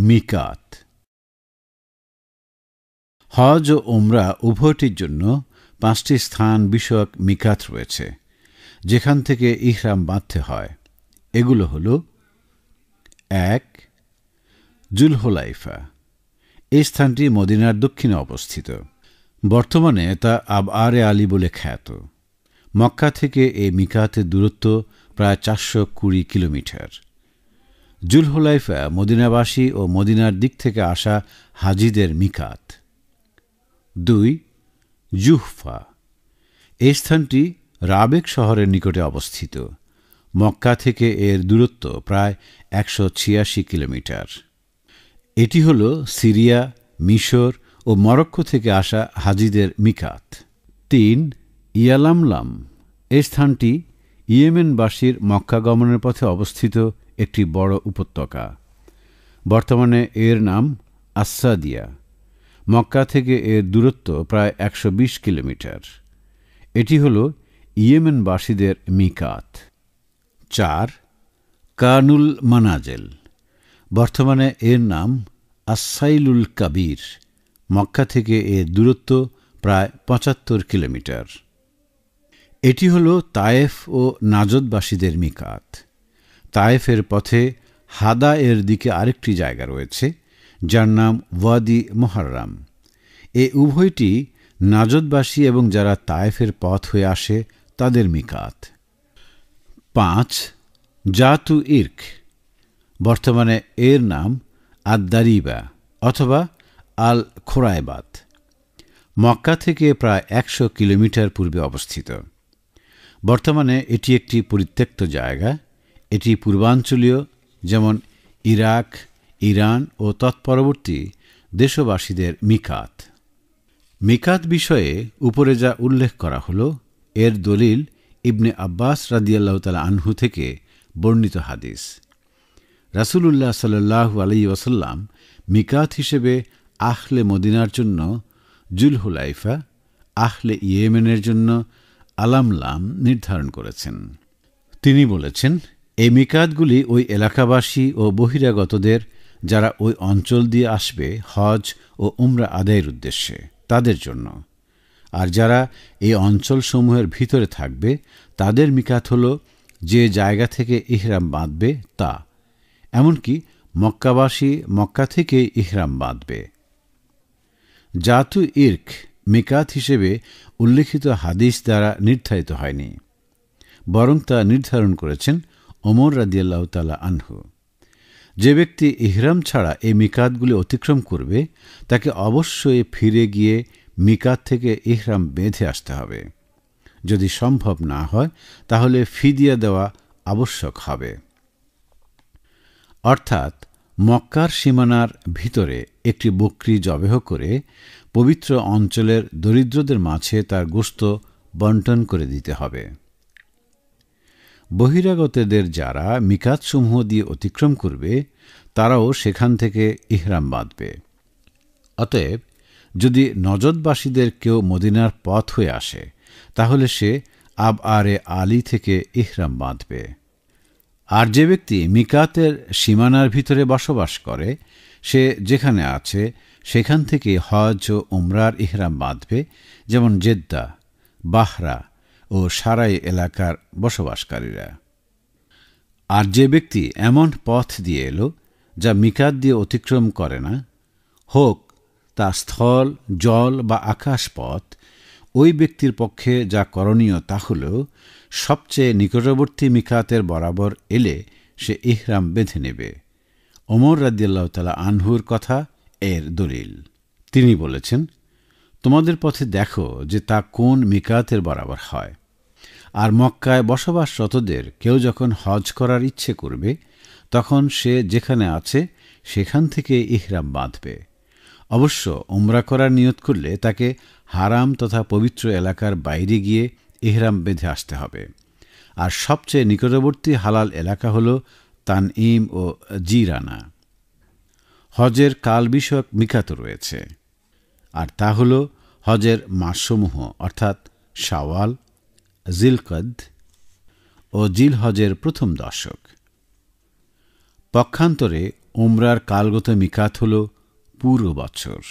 মিকাত। হজ ও ওমরা উভয়টির জন্য পাঁচটি স্থান বিষয়ক মিকাত রয়েছে, যেখান থেকে ইহরাম বাঁধতে হয়। এগুলো হল, এক, জুলহোলাইফা। এই স্থানটি মদিনার দক্ষিণে অবস্থিত। বর্তমানে তা আব আরে আলী বলে খ্যাত। মক্কা থেকে এই মিকাতের দূরত্ব প্রায় চারশো কুড়ি কিলোমিটার। জুলহোলাইফা মদিনাবাসী ও মদিনার দিক থেকে আসা হাজিদের মিকাত। দুই, জুহফা। এই স্থানটি রাবেক শহরের নিকটে অবস্থিত। মক্কা থেকে এর দূরত্ব প্রায় একশো ছিয়াশি কিলোমিটার। এটি হল সিরিয়া, মিশর ও মরক্কো থেকে আসা হাজিদের মিকাত। তিন, ইয়ালামলাম। এই স্থানটি ইয়েমেনবাসীর মক্কা গমনের পথে অবস্থিত একটি বড় উপত্যকা। বর্তমানে এর নাম আসাদিয়া। মক্কা থেকে এর দূরত্ব প্রায় একশো বিশ কিলোমিটার। এটি হল ইয়েমেনবাসীদের মিকাত। চার, কানুল মানাজেল। বর্তমানে এর নাম আসাইলুল কাবির। মক্কা থেকে এর দূরত্ব প্রায় পঁচাত্তর কিলোমিটার। এটি হল তায়েফ ও নাজদবাসীদের মিকাত। তায়েফের পথে হাদা এর দিকে আরেকটি জায়গা রয়েছে, যার নাম ওয়াদি মোহার্রাম। এ উভয়টি নাজদবাসী এবং যারা তায়েফের পথ হয়ে আসে, তাদের মিকাত। পাঁচ, জাতু ইর্ক। বর্তমানে এর নাম আদারিবা অথবা আল খোরাইবাদ মক্কা থেকে প্রায় একশো কিলোমিটার পূর্বে অবস্থিত। বর্তমানে এটি একটি পরিত্যক্ত জায়গা। এটি পূর্বাঞ্চলীয়, যেমন ইরাক, ইরান ও তৎপরবর্তী দেশবাসীদের মিকাত। মিকাত বিষয়ে উপরে যা উল্লেখ করা হল, এর দলিল ইবনে আব্বাস রাদিয়াল্লাহ তালা আনহু থেকে বর্ণিত হাদিস। রাসুলুল্লাহ সাল্লাহু আলাই ওয়াসাল্লাম মিকাত হিসেবে আহলে মদিনার জন্য, জুলহুলাইফা, আহলে ইয়েমেনের জন্য আলামলাম নির্ধারণ করেছেন। তিনি বলেছেন এই মিকাতগুলি ওই এলাকাবাসী ও বহিরাগতদের যারা ওই অঞ্চল দিয়ে আসবে হজ ও উমরা আদায়ের উদ্দেশ্যে, তাদের জন্য। আর যারা এই অঞ্চলসমূহের ভিতরে থাকবে, তাদের মিকাত হল যে জায়গা থেকে ইহরাম বাঁধবে তা। এমনকি মক্কাবাসী মক্কা থেকে ইহরাম বাঁধবে। জাতু ইর্ক মিকাত হিসেবে উল্লেখিত হাদিস দ্বারা নির্ধারিত হয়নি, বরং তা নির্ধারণ করেছেন ওমর রাদিয়াল্লাহ তালা আনহু। যে ব্যক্তি ইহরাম ছাড়া এই মিকাতগুলি অতিক্রম করবে, তাকে অবশ্যই ফিরে গিয়ে মিকাত থেকে ইহরাম বেঁধে আসতে হবে। যদি সম্ভব না হয়, তাহলে ফিদিয়া দেওয়া আবশ্যক হবে। অর্থাৎ, মক্কার সীমানার ভিতরে একটি বকরি জবেহ করে পবিত্র অঞ্চলের দরিদ্রদের মাঝে তার গোস্ত বন্টন করে দিতে হবে। বহিরাগতদের যারা মিকাতসমূহ দিয়ে অতিক্রম করবে, তারাও সেখান থেকে ইহরাম বাঁধবে। অতএব, যদি নজদবাসীদের কেউ মদিনার পথ হয়ে আসে, তাহলে সে আব আরে আলী থেকে ইহরাম বাঁধবে। আর যে ব্যক্তি মিকাতের সীমানার ভিতরে বসবাস করে, সে যেখানে আছে, সেখান থেকে হজ ও উমরার ইহরাম বাঁধবে, যেমন জেদ্দা, বাহরা ও সারাই এলাকার বসবাসকারীরা। আর যে ব্যক্তি এমন পথ দিয়ে এলো, যা মিকাত দিয়ে অতিক্রম করে না, হোক তা স্থল, জল বা আকাশ পথ ওই ব্যক্তির পক্ষে যা করণীয় তা হল সবচেয়ে নিকটবর্তী মিকাতের বরাবর এলে সে ইহরাম বেঁধে নেবে। ওমর রাদিয়াল্লাহ তালা আনহুর কথা এর দলিল। তিনি বলেছেন, তোমাদের পথে দেখো যে তা কোন মিকাতের বরাবর হয়। আর মক্কায় বসবাসরতদের কেউ যখন হজ করার ইচ্ছে করবে, তখন সে যেখানে আছে, সেখান থেকে ইহরাম বাঁধবে। অবশ্য উমরা করার নিয়ত করলে তাকে হারাম তথা পবিত্র এলাকার বাইরে গিয়ে ইহরাম বেঁধে আসতে হবে। আর সবচেয়ে নিকটবর্তী হালাল এলাকা হল তানইম ও জিরানা। হজের কাল বিষয়ক মিকাত রয়েছে। আর তা হল হজের মাসসমূহ, অর্থাৎ শাওয়াল জিলকদ ও জিলহজের প্রথম দশক। পক্ষান্তরে উমরার কালগত মিকাত হল পূর্ব বছর